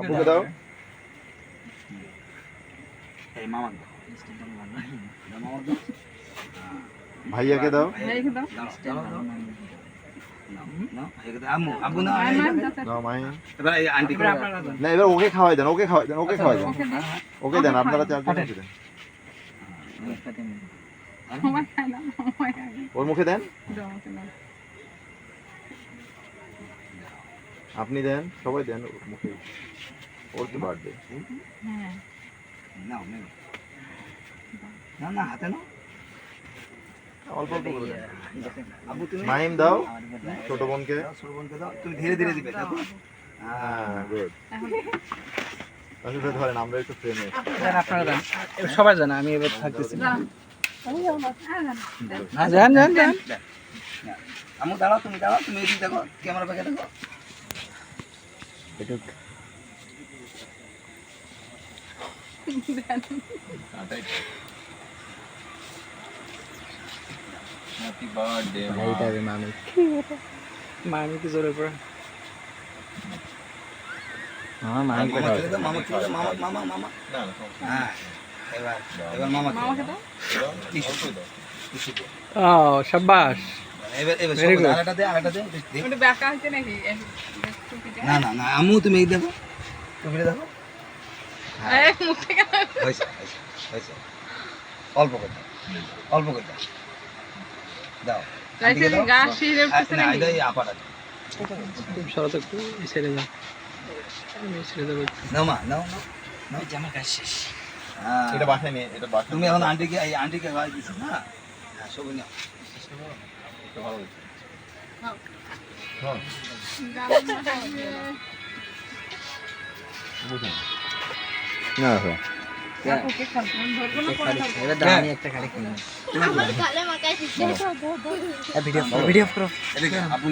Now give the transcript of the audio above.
আব্বুকে দাও। ভাইয়াকে দাও। না এবার ওকে খাওয়াই দেন ওকে খাওয়াই দেন ওকে খাওয়াই দেন। ওকে দেন। আপনারা চারজন ওকে দেন। ওর মুখে দেন দাও, ওকে দাও। আপনি দেন সবাই দেন ওর মুখে ওর কি বার্থডে হ্যাঁ। না, না, হাতে নাও। অল্প অল্প করে তুমি- মাহিম দাও। ছোট বোনকে। দাও, ছোট বোনকে দাও। তুমি ধীরে ধীরে দিবে দেখো। হ্যাঁ গুড এখন আসলে ধরেন আমরা একটু ফ্রেমে দেন আপনারা দেন। সবাই জানে আমি এবার থাকতেছি। না। না, যান, যান, যান। দাঁড়াও তুমি দাঁড়াও তুমি দেখো ক্যামেরা দেখো। দেন। হ্যাপি বার্থডে মা আমি কি জোরে পড়ে মামা দাও মামা দাও মামা মামা মামা হ্যাঁ এবার এবার মামা মামাকে দাও। ও শাবাশ না না না তুমি এই দেখো তুমি দেখো। অল্প করে অল্প করে দাও। আপাটা সরত ছেড়ে নাও মা নাও নাও নাও। জামা কাজ শেষ। হ্যাঁ। এটা বাসায় নিয়ে এটা বাসায় তুমি এখন আন্টিকে এই আন্টিকে ভাই দিছো না? হ্যাঁ সব নাও। ভালো হয়েছে। হ্যাঁ। না হ্যাঁ। না, মাখায় দিচ্ছে ভিডিও ভিডিও করো এদিকে আপু